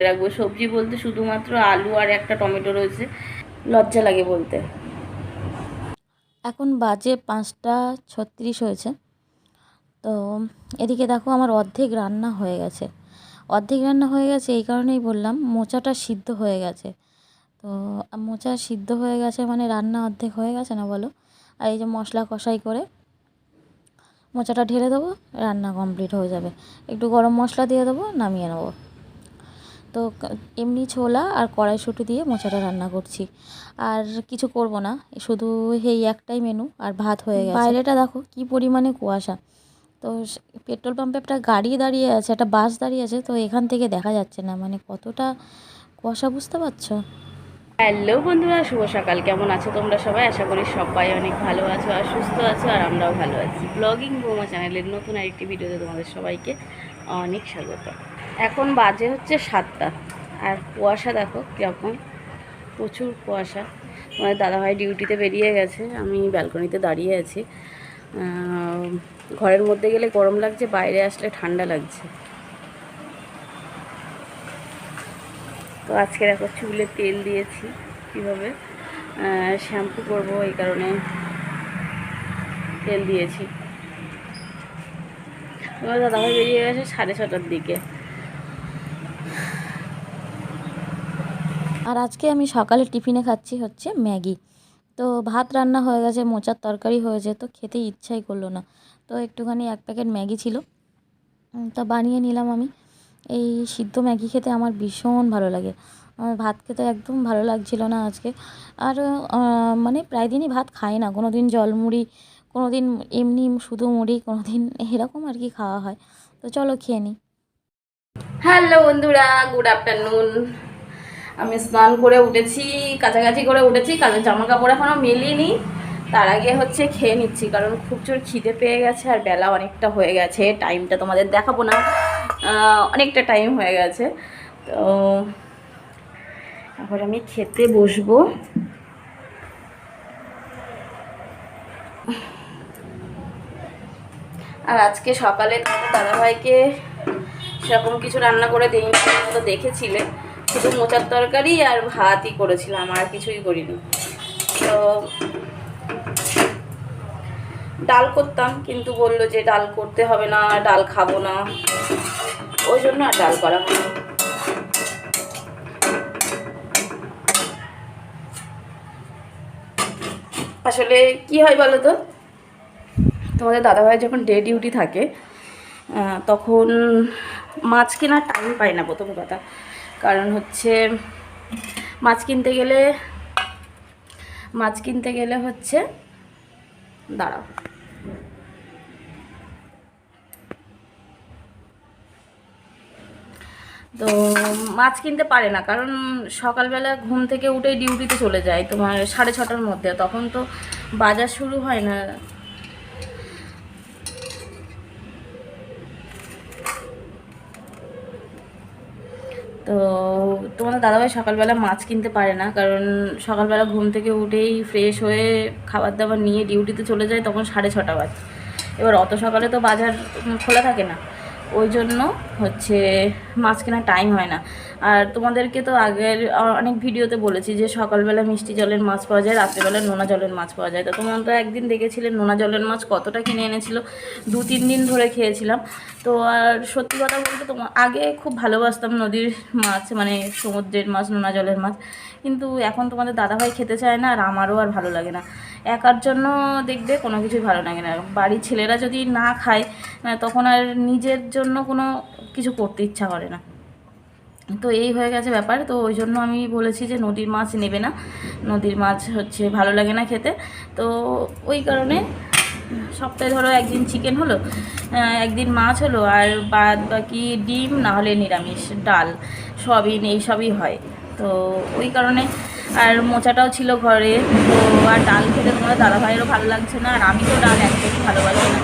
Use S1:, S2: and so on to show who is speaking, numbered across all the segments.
S1: রাখব। সবজি বলতে শুধুমাত্র আলু আর একটা টমেটো রয়েছে। লজ্জা লাগে বলতে।
S2: এখন বাজে পাঁচটা ছত্রিশ হয়েছে। তো এদিকে দেখো আমার অর্ধেক রান্না হয়ে গেছে। অর্ধেক রান্না হয়ে গেছে এই কারণেই বললাম মোচাটা সিদ্ধ হয়ে গেছে। তো মোচা সিদ্ধ হয়ে গেছে মানে রান্না অর্ধেক হয়ে গেছে না বলো? আর এই যে মশলা কষাই করে মোচাটা ঢেলে দেবো রান্না কমপ্লিট হয়ে যাবে। একটু গরম মশলা দিয়ে দেবো নামিয়ে নেব। তো এমনি ছোলা আর কড়াইশুঁটি দিয়ে মোচাটা রান্না করছি। আর কিছু করব না শুধু এই একটাই মেনু আর ভাত হয়ে গেছে। বাইরেটা দেখো কি পরিমাণে কুয়াশা। তো পেট্রোল পাম্পে একটা গাড়ি দাঁড়িয়ে আছে একটা বাস দাঁড়িয়ে আছে তো এখান থেকে দেখা যাচ্ছে না। মানে কতটা কুয়াশা বুঝতে পারছ?
S1: হ্যালো বন্ধুরা শুভ সকাল। কেমন আছো তোমরা সবাই? আশা করি সবাই অনেক ভালো আছো আর সুস্থ আছো আর আমরাও ভালো আছি। ব্লগিং বোমা চ্যানেলের নতুন আরেকটি ভিডিওতে তোমাদের সবাইকে অনেক স্বাগত। এখন বাজে হচ্ছে সাতটা। আর কুয়াশা দেখো কীরকম, প্রচুর কুয়াশা। আমাদের দাদাভাই ডিউটিতে বেরিয়ে গেছে, আমি ব্যালকনিতে দাঁড়িয়ে আছি। ঘরের মধ্যে গেলে গরম লাগছে, বাইরে আসলে ঠান্ডা লাগছে। তো আজকে দেখো চুলে তেল দিয়েছি কীভাবে। শ্যাম্পু করব এই কারণে তেল দিয়েছি। তোমার দাদাভাই বেরিয়ে গেছে সাড়ে ছটার দিকে।
S2: আর আজকে আমি সকালে টিফিনে খাচ্ছি হচ্ছে ম্যাগি। তো ভাত রান্না হয়ে গেছে, মোচার তরকারি হয়েছে তো খেতে ইচ্ছাই করল না। তো একটুখানি এক প্যাকেট ম্যাগি ছিল। তা বানিয়ে নিলাম আমি। এই সিদ্ধ ম্যাগি খেতে আমার ভীষণ ভালো লাগে। আমার ভাত খেতে একদম ভালো লাগছিল না আজকে। আর মানে প্রায় দিনই ভাত খাই না। কোনো দিন জল মুড়ি কোনো দিন এমনি শুধু মুড়ি কোনো দিন এরকম আর কি খাওয়া হয়। তো চলো খেয়ে নিই
S1: হ্যালো বন্ধুরা, গুড আফটারনুন। আমি স্নান করে উঠেছি, কাছাকাছি করে উঠেছি, কারণ জামা কাপড় এখনও মেলিনি। তার আগে হচ্ছে খেয়ে নিচ্ছি, কারণ খুব জোর খিদে পেয়ে গেছে আর বেলা অনেকটা হয়ে গেছে টাইমটা তোমাদের দেখাবো না। অনেকটা টাইম হয়ে গেছে। তো এখন আমি খেতে বসবো। আর আজকে সকালে দাদাভাইকে সেরকম কিছু রান্না করে দিই তো দেখেছিলে। শুধু মোচার তরকারি আর ভাতই করেছিলাম, আর কিছুই করিনি। তো ডাল করতাম, কিন্তু বলল যে ডাল করতে হবে না, ডাল খাব না। ওই জন্য আর ডাল করা হয়নি। আসলে কি হয় বলো তো? তোমাদের দাদাভাই যখন ডে ডিউটি থাকে তখন মাছ কেনার টাইম পায় না প্রথম কথা। কারণ হচ্ছে মাছ কিনতে গেলে, মাছ কিনতে গেলে হচ্ছে, দাঁড়াও। তো মাছ কিনতে পারে না, কারণ সকালবেলা ঘুম থেকে উঠেই ডিউটিতে চলে যায় তোমার সাড়ে ছটার মধ্যে, তখন তো বাজার শুরু হয় না। তো তোমাদের দাদাভাই সকালবেলা মাছ কিনতে পারে না, কারণ সকালবেলা ঘুম থেকে উঠেই ফ্রেশ হয়ে খাবার দাবার নিয়ে ডিউটিতে চলে যায় তখন সাড়ে ছটা বাজে। এবার অত সকালে তো বাজার খোলা থাকে না। ওই জন্য হচ্ছে মাছ কেনার টাইম হয় না। আর তোমাদেরকে তো আগের অনেক ভিডিওতে বলেছি যে সকালবেলা মিষ্টি জলের মাছ পাওয়া যায়, রাত্রেবেলা নোনা জলের মাছ পাওয়া যায়। তো তোমরা একদিন দেখেছিলে নোনা জলের মাছ কতটা কিনে এনেছিল? দু, তিন দিন ধরে খেয়েছিলাম। তো আর সত্যি কথা বলতে তোমার আগে খুব ভালোবাসতাম নদীর মাছ মানে সমুদ্রের মাছ, নোনা জলের মাছ। কিন্তু এখন তোমাদের দাদাভাই খেতে চায় না আর আমারও আর ভালো লাগে না। একার জন্য দেখবে কোনো কিছুই ভালো লাগে না। বাড়ির ছেলেরা যদি না খায় তখন আর নিজের জন্য কোনো কিছু করতে ইচ্ছা করে না। তো এই হয়ে গেছে ব্যাপার। তো ওই জন্য আমি বলেছি যে নদীর মাছ নেবে না। নদীর মাছ হচ্ছে ভালো লাগে না খেতে। তো ওই কারণে সপ্তাহে ধরো একদিন চিকেন হলো একদিন মাছ হলো আর বাদ বাকি ডিম, না হলে নিরামিষ, ডাল সয়াবিন এইসবই হয়। তো ওই কারণে আর মোচাটাও ছিল ঘরে। তো আর ডাল খেতে তোমার দাদা ভাইয়েরও ভালো লাগছে না। আর আমি তো ডাল একদমই ভালোবাসি না।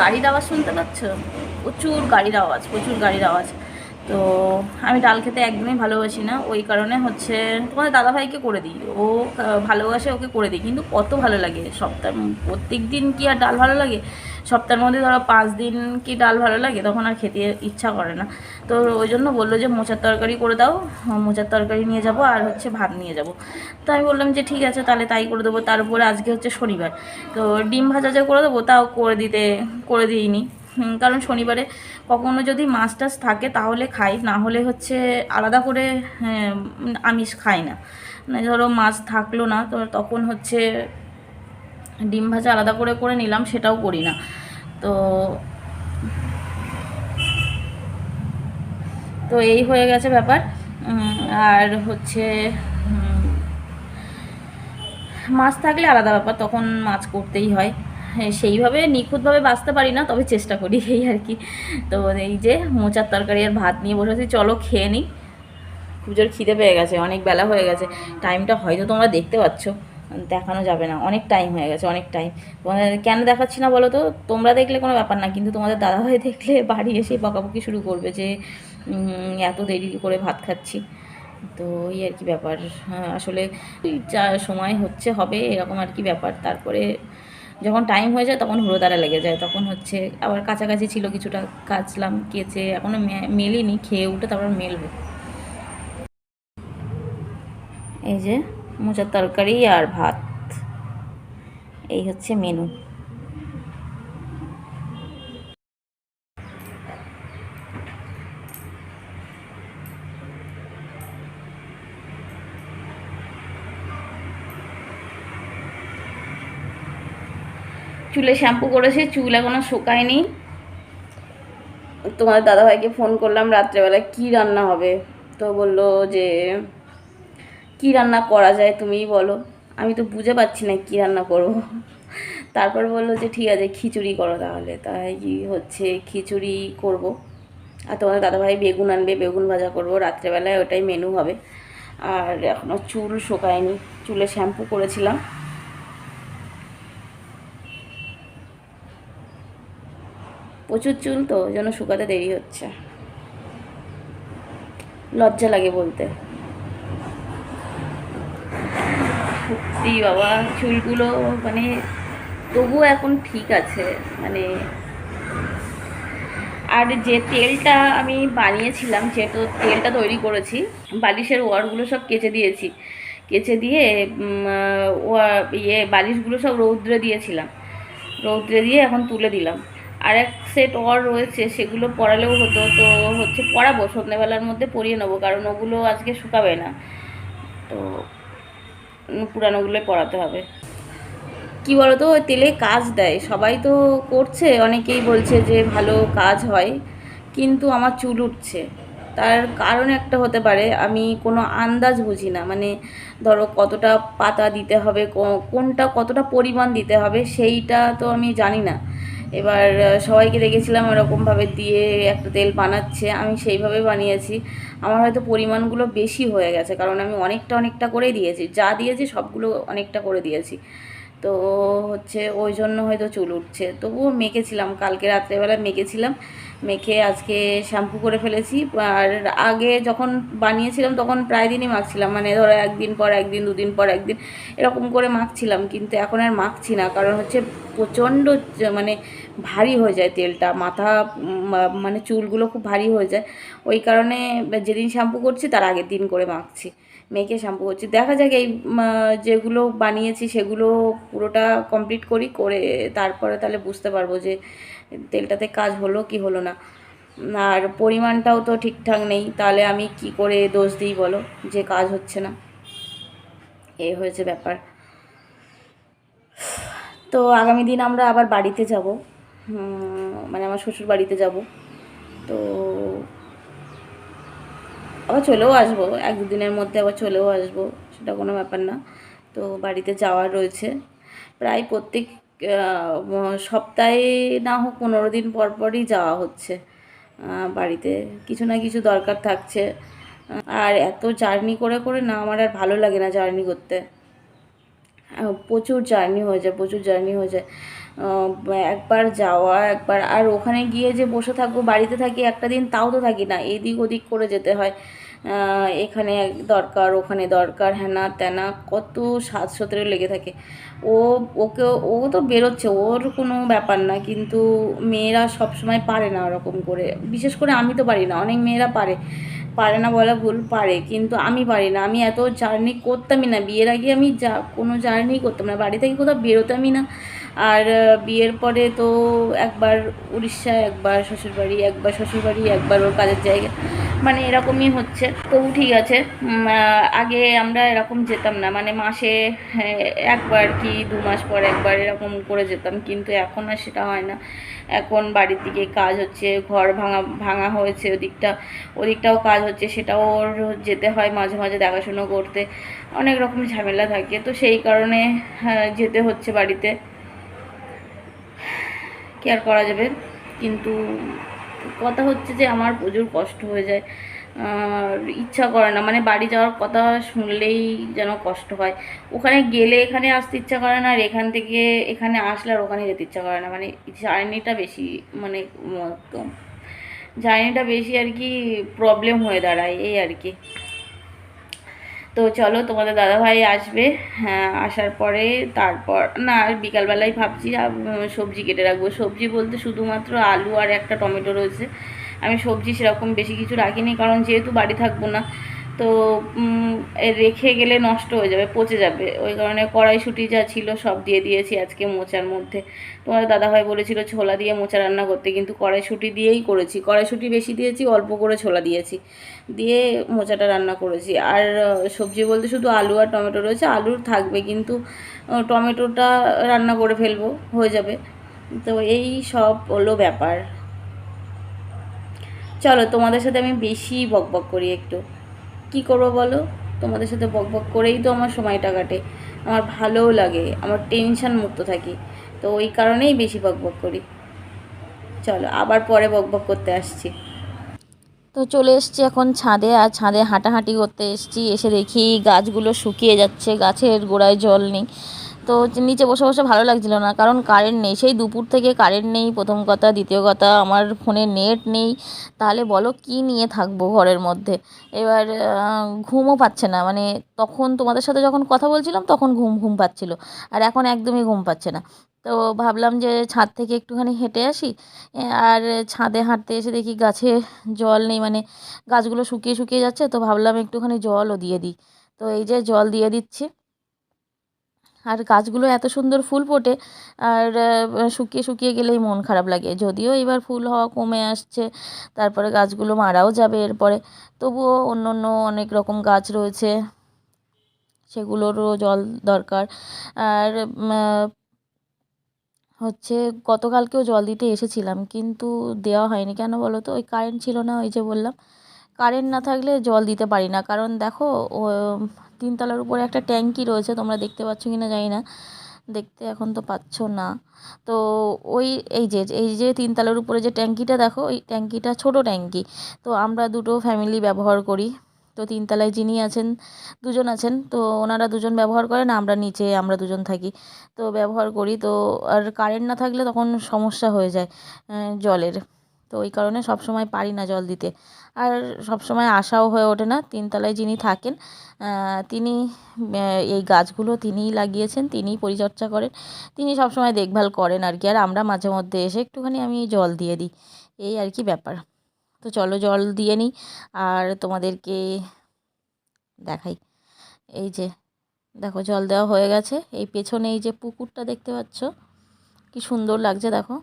S1: গাড়ির আওয়াজ শুনতে পাচ্ছ? প্রচুর গাড়ির আওয়াজ, প্রচুর গাড়ির আওয়াজ। তো আমি ডাল খেতে একদমই ভালোবাসি না, ওই কারণে হচ্ছে তোমাদের দাদাভাইকে করে দিই। ও ভালোবাসে, ওকে করে দিই। কিন্তু কত ভালো লাগে সপ্তাহ প্রত্যেক দিন কি আর ডাল ভালো লাগে? সপ্তাহের মধ্যে ধরো পাঁচ দিন কি ডাল ভালো লাগে তখন আর খেতে ইচ্ছা করে না। তো ওই জন্য বলল যে মোচার তরকারি করে দাও মোচার তরকারি নিয়ে যাব আর হচ্ছে ভাত নিয়ে যাব। তো আমি বললাম যে ঠিক আছে তাহলে তাই করে দেবো। তার উপরে আজকে হচ্ছে শনিবার। তো ডিম ভাজা যে করে দেবো তাও করে দিতে করে দিইনি। কারণ শনিবারে কখনো যদি মাছ টাছ থাকে তাহলে খাই। না হলে হচ্ছে আলাদা করে হ্যাঁ, আমিষ খাই না। মানে ধরো মাছ থাকল না তো তখন হচ্ছে ডিম ভাজা আলাদা করে করে নিলাম সেটাও করি না। তো তো এই হয়ে গেছে ব্যাপার। আর হচ্ছে মাছ থাকলে আলাদা ব্যাপার তখন মাছ করতেই হয়। হ্যাঁ, সেইভাবে নিখুঁতভাবে বাঁচতে পারি না তবে চেষ্টা করি এই আর কি। তো এই যে মোচার তরকারি আর ভাত নিয়ে বসেছি চলো খেয়ে নিই। খুব জোর খিদে পেয়ে গেছে অনেক বেলা হয়ে গেছে। টাইমটা হয়তো তোমরা দেখতে পাচ্ছ। দেখানো যাবে না। অনেক টাইম হয়ে গেছে অনেক টাইম তোমাদের কেন দেখাচ্ছি না বলো তো? তোমরা দেখলে কোনো ব্যাপার না কিন্তু তোমাদের দাদাভাই দেখলে বাড়ি এসে বকাবকি শুরু করবে যে এত দেরি করে ভাত খাচ্ছি। তো এই আর কি ব্যাপার। হ্যাঁ, আসলে যা সময় হচ্ছে হবে এরকম আর কি ব্যাপার। তারপরে যখন টাইম হয়ে যায় তখন হুড়োদারা লেগে যায়। তখন হচ্ছে আবার কাছাকাছি ছিল কিছুটা কাচলাম কেচে এখনও মেলিনি খেয়ে উঠে তারপর মেলবো। এই যে মোচার তরকারি আর ভাত। এই হচ্ছে মেনু চুলে শ্যাম্পু করেছে, চুল এখনও শুকায়নি। তোমার দাদাভাইকে ফোন করলাম রাত্রেবেলায় কি রান্না হবে? তো বলল যে কি রান্না করা যায় তুমিই বলো। আমি তো বুঝে পাচ্ছি না কি রান্না করব। তারপর বলল যে, ঠিক আছে, খিচুড়ি করো তাহলে। তাই হচ্ছে খিচুড়ি করব। আর তোমার দাদাভাই বেগুন আনবে, বেগুন ভাজা করব। রাত্রেবেলায় ওটাই মেনু হবে। আর এখনও চুল শোকায়নি। চুলে শ্যাম্পু করেছিলাম। প্রচুর চুল তো জন্য শুকাতে দেরি হচ্ছে। লজ্জা লাগে বলতে। সত্যি বাবা, চুলগুলো মানে তবুও এখন ঠিক আছে মানে আর যে তেলটা আমি বানিয়েছিলাম যেহেতু তেলটা তৈরি করেছি, বালিশের ওয়ারগুলো সব কেচে দিয়েছি। কেচে দিয়ে ইয়ে বালিশগুলো সব রৌদ্রে দিয়েছিলাম। রৌদ্রে দিয়ে এখন তুলে দিলাম। আর এক সেট ওয়ার রয়েছে, সেগুলো পরালেও হতো, তো হচ্ছে পরাবো, সন্ধ্যেবেলার মধ্যে পরিয়ে নেব, কারণ ওগুলো আজকে শুকাবে না। তো পুরানোগুলোই পড়াতে হবে। কি বলতো, ওই তেলে কাজ দেয়। সবাই তো করছে, অনেকেই বলছে যে ভালো কাজ হয়, কিন্তু আমার চুল উঠছে। তার কারণ একটা হতে পারে, আমি কোনো আন্দাজ বুঝি না। মানে ধরো কতটা পাতা দিতে হবে কোনটা কতটা পরিমাণ দিতে হবে, সেইটা তো আমি জানি না। এবার সবাইকে দেখেছিলাম এরকমভাবে দিয়ে একটা তেল বানাচ্ছে, আমি সেইভাবে বানিয়েছি। আমার হয়তো পরিমাণগুলো বেশি হয়ে গেছে, কারণ আমি অনেকটা অনেকটা করেই দিয়েছি। যা দিয়েছি সবগুলো অনেকটা করে দিয়েছি। তো হচ্ছে ওই জন্য হয়তো চুল উঠছে। তবুও মেখেছিলাম, কালকে রাত্রেবেলা মেখেছিলাম। মেখে আজকে শ্যাম্পু করে ফেলেছি। আর আগে যখন বানিয়েছিলাম তখন প্রায় দিনই মাখছিলাম। মানে ধরো একদিন পর একদিন, দুদিন পর একদিন, এরকম করে মাখছিলাম। কিন্তু এখন আর মাখছি না। কারণ হচ্ছে প্রচণ্ড মানে ভারী হয়ে যায় তেলটা, মাথা মানে চুলগুলো খুব ভারী হয়ে যায়। ওই কারণে যেদিন শ্যাম্পু করছি তার আগের দিন করে মাখছি, মেখে শ্যাম্পু করছি। দেখা যাক এই যেগুলো বানিয়েছি সেগুলো পুরোটা কমপ্লিট করি, করে তারপরে তাহলে বুঝতে পারব যে তেলটাতে কাজ হলো কি হলো না। আর পরিমাণটাও তো ঠিকঠাক নেই, তাহলে আমি কি করে দোষ দিই বলো যে কাজ হচ্ছে না? এ হয়েছে ব্যাপার। তো আগামী দিন আমরা আবার বাড়িতে যাব। মানে আমার শ্বশুর বাড়িতে যাব। তো আবার চলেও আসব, এক দুদিনের মধ্যে আবার চলেও আসব, সেটা কোনো ব্যাপার না। তো বাড়িতে যাওয়ার রয়েছে। প্রায় প্রত্যেক সপ্তাহে না হোক পনেরো দিন পর পরই যাওয়া হচ্ছে। বাড়িতে কিছু না কিছু দরকার থাকছে। আর এত জার্নি করে করে না আমার আর ভালো লাগে না জার্নি করতে। প্রচুর জার্নি হয়ে যায়, প্রচুর জার্নি হয়ে যায়। একবার যাওয়া, একবার, আর ওখানে গিয়ে যে বসে থাকব, বাড়িতে থাকি একটা দিন, তাও তো থাকি না। এদিক ওদিক করে যেতে হয়। এখানে দরকার, ওখানে দরকার হ্যানা ত্যানা কত সাত সতেরো লেগে থাকে। ও, ওকে, ও তো বেরোচ্ছে, ওর কোনো ব্যাপার না, কিন্তু মেয়েরা সব সময় পারে না ওরকম করে। বিশেষ করে আমি তো পারি না, অনেক মেয়েরা পারে। পারে না বলা ভুল, পারে, কিন্তু আমি পারি না। আমি এত জার্নি করতামই না, বিয়ের আগে আমি যা, কোনো জার্নি করতাম না, বাড়ি থেকে কোথাও বেরোতামই না। আর বিয়ের পরে তো একবার উড়িষ্যা একবার শ্বশুরবাড়ি একবার শ্বশুরবাড়ি একবার ওর কাজের জায়গা মানে এরকমই হচ্ছে। তবু ঠিক আছে। আগে আমরা এরকম যেতাম না। মানে মাসে হ্যাঁ, একবার কি দু মাস পর একবার এরকম করে যেতাম। কিন্তু এখন আর সেটা হয় না। এখন বাড়ির দিকে কাজ হচ্ছে ঘর ভাঙা ভাঙা হয়েছে ওদিকটা। ওদিকটাও কাজ হচ্ছে সেটাও ওর যেতে হয় মাঝে মাঝে দেখাশুনো করতে। অনেক রকম ঝামেলা থাকে। তো সেই কারণে হ্যাঁ, যেতে হচ্ছে বাড়িতে। কি আর করা যাবে? কিন্তু কথা হচ্ছে যে আমার প্রচুর কষ্ট হয়ে যায়। আর ইচ্ছা করে না মানে বাড়ি যাওয়ার কথা শুনলেই যেন কষ্ট হয়। ওখানে গেলে এখানে আসতে ইচ্ছা করে না, আর এখান থেকে এখানে আসলে আর ওখানে যেতে ইচ্ছা করে না। মানে জার্নিটা বেশি মানে জার্নিটা বেশি আর কি প্রবলেম হয়ে দাঁড়ায়, এই আর কি। তো চলো, তোমাদের দাদাভাই আসবে। হ্যাঁ আসার পরে তারপর, না আর বিকালবেলায় ভাবছি সবজি কেটে রাখব। সবজি বলতে শুধুমাত্র আলু আর একটা টমেটো রয়েছে। আমি সবজি সেরকম বেশি কিছু রাখিনি, কারণ যেহেতু বাড়ি থাকব না তো রেখে গেলে নষ্ট হয়ে যাবে, পচে যাবে। ওই কারণে কড়াইশুঁটি যা ছিল সব দিয়ে দিয়েছি আজকে মোচার মধ্যে। তোমাদের দাদাভাই বলেছিল ছোলা দিয়ে মোচা রান্না করতে, কিন্তু কড়াইশুঁটি দিয়েই করেছি। কড়াইশুঁটি বেশি দিয়েছি, অল্প করে ছোলা দিয়েছি। দিয়ে মোচাটা রান্না করেছি। আর সবজি বলতে শুধু আলু আর টমেটো রয়েছে, আলুর থাকবে, কিন্তু টমেটোটা রান্না করে ফেলব, হয়ে যাবে। তো এই সব হলো ব্যাপার। চলো তোমাদের সাথে আমি বেশি বকবক করি একটু। কি করব বলো? তোমাদের সাথে বক বক করেই তো আমার সময়টা কাটে। আমার ভালোও লাগে, আমার টেনশান মুক্ত থাকি। তো ওই কারণেই বেশি বক বক করি। চলো, আবার পরে বক বক করতে আসছি।
S2: তো চলে এসছি এখন ছাদে, আর ছাদে হাঁটাহাঁটি করতে এসছি। এসে দেখি গাছগুলো শুকিয়ে যাচ্ছে, গাছের গোড়ায় জল নেই। তো নিচে বসে বসে ভালো লাগছিল না, কারণ কারেন্ট নেই। সেই দুপুর থেকে কারেন্ট নেই, প্রথম কথা। দ্বিতীয় কথা, আমার ফোনে নেট নেই। তাহলে বলো কি নিয়ে থাকব ঘরের মধ্যে? এবার ঘুমও পাচ্ছে না। মানে তখন তোমাদের সাথে যখন কথা বলছিলাম, তখন ঘুম ঘুম পাচ্ছিল। আর এখন একদমই ঘুম পাচ্ছে না। তো ভাবলাম যে ছাদ থেকে একটুখানি হেঁটে আসি। আর ছাদে হাঁটতে এসে দেখি গাছে জল নেই। মানে গাছগুলো শুকিয়ে শুকিয়ে যাচ্ছে। তো ভাবলাম একটুখানি জলও দিয়ে দিই। তো এই যে জল দিয়ে দিচ্ছি। আর গাছগুলো এত সুন্দর ফুল ফোটে আর শুকিয়ে শুকিয়ে গেলেই মন খারাপ লাগে। যদিও এবার ফুল হওয়া কমে আসছে, তারপরে গাছগুলো মারাও যাবে এরপরে। তবুও অন্য অন্য অনেক রকম গাছ রয়েছে, সেগুলোরও জল দরকার। আর হচ্ছে গতকালকেও জল দিতে এসেছিলাম, কিন্তু দেওয়া হয়নি। কেন বলো তো? ওই কারেন্ট ছিল না, ওই যে বললাম। কারেন্ট না থাকলে জল দিতে পারি না। কারণ দেখো তিনতলার উপরে একটা ট্যাঙ্কি রয়েছে, তোমরা দেখতে পাচ্ছ কি না জানি না। দেখতে এখন তো পাচ্ছ না। তো ওই, এই যে এই যে তিনতলার উপরে যে ট্যাঙ্কিটা, দেখো, ওই ট্যাঙ্কিটা ছোট ট্যাঙ্কি। তো আমরা দুটো ফ্যামিলি ব্যবহার করি। তো তিনতলায় যিনি আছেন, দুজন আছেন, তো ওনারা দুজন ব্যবহার করেন আমরা নিচে, আমরা দুজন থাকি। তো ব্যবহার করি, তো আর কারেন্ট না থাকলে তখন সমস্যা হয়ে যায় জলের। তো ওই কারণে সব সময় পারি না জল দিতে। আর সব সময় আশাও হয়ে ওঠে না। তিনতলায় যিনি থাকেন তিনি এই গাছগুলো তিনিই লাগিয়েছেন, তিনিই পরিচর্যা করেন, তিনি সব সময় দেখভাল করেন আর কি। আর আমরা মাঝে মধ্যে এসে একটুখানি আমি জল দিয়ে দিই। এই আর কি ব্যাপার। তো চলো জল দিয়ে নিই আর তোমাদেরকে দেখাই। এই যে, দেখো জল দেওয়া হয়ে গেছে। এই পেছনে এই যে পুকুরটা দেখতে পাচ্ছ, কি সুন্দর লাগছে দেখো।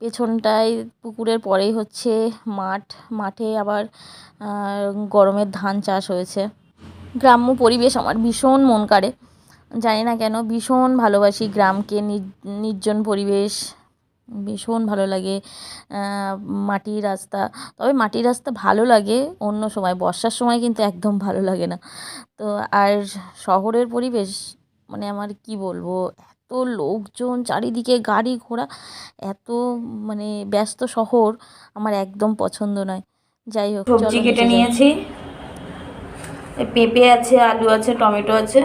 S2: পেছনটায় পুকুরের পরেই হচ্ছে মাঠ। মাঠে আবার গরমের ধান চাষ হয়েছে। গ্রাম্য পরিবেশ আমার ভীষণ মন কাড়ে। জানি না কেন, ভীষণ ভালোবাসি গ্রামকে। নির্জন পরিবেশ, ভীষণ ভালো লাগে মাটির রাস্তা। তবে মাটির রাস্তা ভালো লাগে, অন্য সময়। বর্ষার সময় কিন্তু একদম ভালো লাগে না। তো আর শহরের পরিবেশ মানে আমার কি বলব? লোকজন চারিদিকে গাড়ি ঘোড়া এত মানে ব্যস্ত শহর আমার একদম পছন্দ নয়। যাই হোক
S1: সবজি কেটে নিয়েছি। পেঁপে আছে আলু আছে টমেটো আছে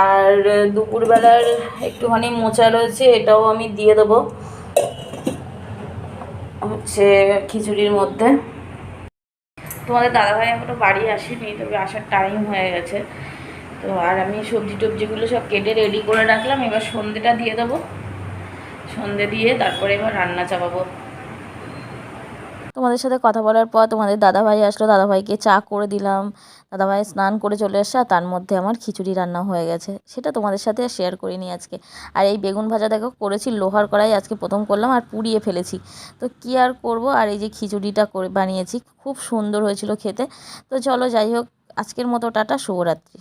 S1: আর দুপুরবেলার একটুখানি মোচা রয়েছে এটাও আমি দিয়ে দেবো। হচ্ছে খিচুড়ির মধ্যে। তোমাদের দাদাভাই এখনও বাড়ি আসেনি তবে আসার টাইম হয়ে গেছে। তো আর আমি সবজি টবজিগুলো সব কেটে রেডি করে রাখলাম। এবার সন্ধেটা দিয়ে দেবো। সন্ধে দিয়ে তারপরে এবার রান্না চাপাবো।
S2: তোমাদের সাথে কথা বলার পর তোমাদের দাদাভাই আসলো। দাদাভাইকে চা করে দিলাম। দাদাভাই স্নান করে চলে আর তার মধ্যে আমার খিচুড়ি রান্না হয়ে গেছে। সেটা তোমাদের সাথে শেয়ার করিনি আজকে। আর এই বেগুন ভাজা দেখো, করেছি লোহার কড়াই আজকে প্রথম করলাম আর পুড়িয়ে ফেলেছি। তো কী আর করব? আর এই যে খিচুড়িটা করে বানিয়েছি, খুব সুন্দর হয়েছিল খেতে। তো চলো যাই হোক, আজকের মতো টাটা, শুভরাত্রি।